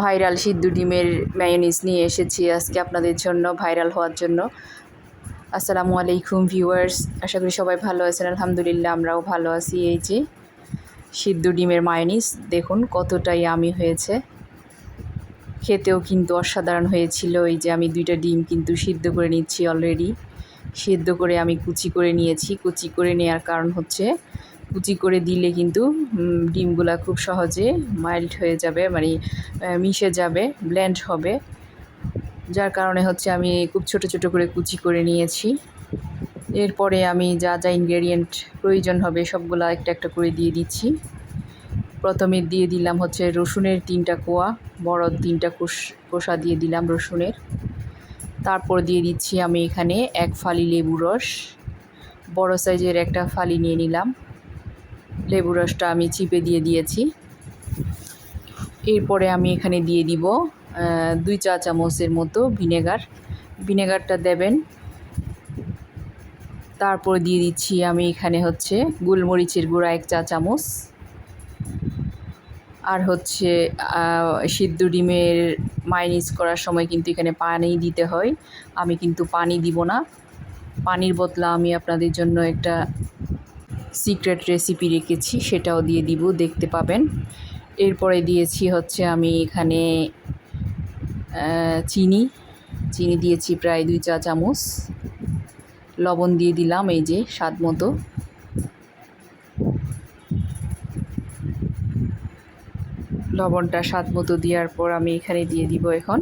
Viral সিদ্ধ ডিমের mayonnaise নিয়ে এসেছি আজকে আপনাদের জন্য, ভাইরাল হওয়ার জন্য। আসসালামু আলাইকুম ভিউয়ার্স আশা করি সবাই ভালো আছেন, আলহামদুলিল্লাহ আমরাও ভালো আছি। এই যে সিদ্ধ ডিমের মায়োনিজ দেখুন কতটাই আমি হয়েছে। খেতেও কিন্তু অসাধারণ হয়েছিল, এই যে আমি দুইটা ডিম কিন্তু সিদ্ধ করে নিচ্ছি অলরেডি সিদ্ধ করে আমি কুচি করে নিয়েছি, কুচি করে নেওয়ার কারণ হচ্ছে কুচি করে দিলে কিন্তু ডিমগুলা খুব সহজে মাইল্ড হয়ে যাবে মানে মিশে যাবে ব্ল্যান্ড হবে। যার কারণে হচ্ছে আমি খুব ছোট ছোট করে কুচি করে নিয়েছি। এরপরে আমি যা যা ইনগ্রেডিয়েন্ট প্রয়োজন হবে সবগুলা একটা একটা করে দিয়ে দিচ্ছি। প্রথমে দিয়ে দিলাম হচ্ছে রসুনের তিনটা কোয়া বড় তিনটা কোষ, কোষা দিয়ে দিলাম রসুনের। তারপর দিয়ে দিচ্ছি আমি এখানে এক ফালি লেবু রস। বড় সাইজের একটা ফালি নিয়ে নিলাম। লেবু রসটা আমি চিপে দিয়ে দিয়েছি। এরপরে আমি এখানে দিয়ে দিব দুই চা চামচের মতো ভিনেগার। ভিনেগারটা দেবেন। তারপর দিয়ে দিচ্ছি আমি এখানে হচ্ছে গোলমরিচের গুঁড়া এক চা চামচ। আর হচ্ছে সিদ্ধ ডিমের মাইনিস করার সময় কিন্তু এখানে পানি দিতে হয়। আমি কিন্তু পানি দিব না। পানির বদলা আমি আপনাদের জন্য একটা সিক্রেট রেসিপি রেখেছি, সেটাও দিয়ে দিব, দেখতে পাবেন। এরপরে দিয়েছি হচ্ছে আমি এখানে চিনি। চিনি দিয়েছি প্রায় দুই চা চামচ। লবণ দিয়ে দিলাম এই যে স্বাদ মতো। লবণটা স্বাদ মতো দেওয়ার পর আমি এখানে দিয়ে দিব এখন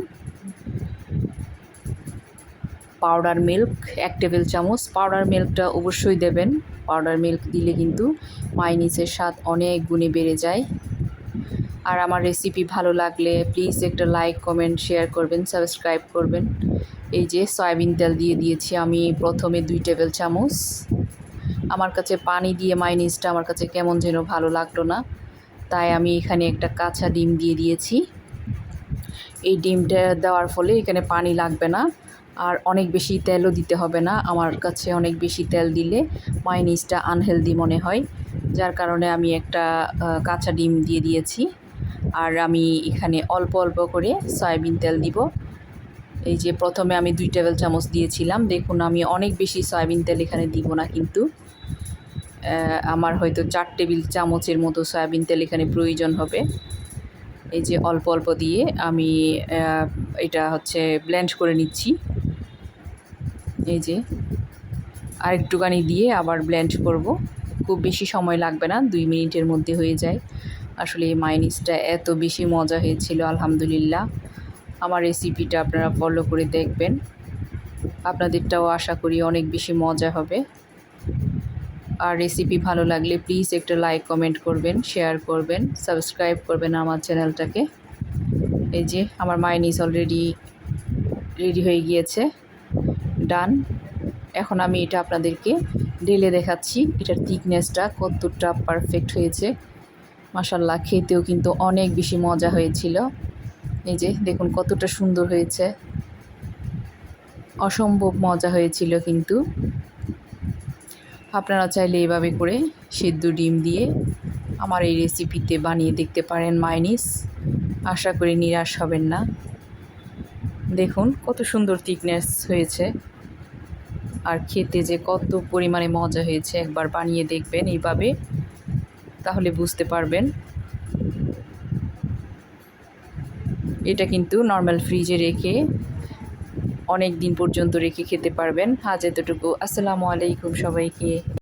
পাউডার মিল্ক এক টেবিল চামচ। পাউডার মিল্কটা অবশ্যই দেবেন। পাউডার মিল্ক দিলে কিন্তু মাইনিসের স্বাদ অনেক গুণে বেড়ে যায়। আর আমার রেসিপি ভালো লাগলে প্লিজ একটা লাইক কমেন্ট শেয়ার করবেন সাবস্ক্রাইব করবেন। এই যে সয়াবিন তেল দিয়ে দিয়েছি আমি প্রথমে দুই টেবিল চামচ। আমার কাছে পানি দিয়ে মাইনিসটা আমার কাছে কেমন যেন ভালো লাগল না। তাই আমি এখানে একটা কাঁচা ডিম দিয়ে দিয়েছি। এই ডিমটা দেওয়ার ফলে এখানে পানি লাগবে না। আর অনেক বেশি তেলও দিতে হবে না। আমার কাছে অনেক বেশি তেল দিলে মাইনিসটা আনহেলদি মনে হয়। যার কারণে আমি একটা কাঁচা ডিম দিয়ে দিয়েছি। আর আমি এখানে অল্প অল্প করে সয়াবিন তেল দিব। এই যে প্রথমে আমি দুই টেবিল চামচ দিয়েছিলাম। দেখুন, আমি অনেক বেশি সয়াবিন তেল এখানে দিব না কিন্তু। আমার হয়তো চার টেবিল চামচের মতো সয়াবিন তেল এখানে প্রয়োজন হবে। এই যে অল্প অল্প দিয়ে আমি এটা হচ্ছে ব্লেন্ড করে নিচ্ছি। এই যে আর একটুখানি দিয়ে আবার ব্লেন্ড করব। খুব বেশি সময় লাগবে না, দুই মিনিটের মধ্যে হয়ে যায়। আসলে এই মাইনিসটা এত বেশি মজা হয়েছিল, আলহামদুলিল্লাহ। আমার রেসিপিটা আপনারা ফলো করে দেখবেন। আপনাদেরটাও আশা করি অনেক বেশি মজা হবে। আর রেসিপি ভালো লাগলে প্লিজ একটা লাইক কমেন্ট করবেন শেয়ার করবেন সাবস্ক্রাইব করবেন আমার চ্যানেলটাকে এই যে, আমার মাইনিস অলরেডি রেডি হয়ে গিয়েছে। ডান এখন আমি এটা আপনাদেরকে ঢেলে দেখাচ্ছি। এটার থিকনেসটা কতটা পারফেক্ট হয়েছে। মাসাল্লাহ খেতেও কিন্তু অনেক বেশি মজা হয়েছিল। এই যে, দেখুন কতটা সুন্দর হয়েছে। অসম্ভব মজা হয়েছিল কিন্তু। আপনারা চাইলে এভাবে করে সিদ্ধ ডিম দিয়ে আমার এই রেসিপিতে বানিয়ে দেখতে পারেন মাইনিস। আশা করি নিরাশ হবেন না। দেখুন কত সুন্দর থিকনেস হয়েছে। আর খেতে যে কত পরিমাণে মজা হয়েছে একবার বানিয়ে দেখবেন এইভাবে, তাহলে বুঝতে পারবেন। এটা কিন্তু নর্মাল ফ্রিজে রেখে অনেক দিন পর্যন্ত রেখে খেতে পারবেন। আজ এতটুকু। আসসালামু আলাইকুম সবাইকে।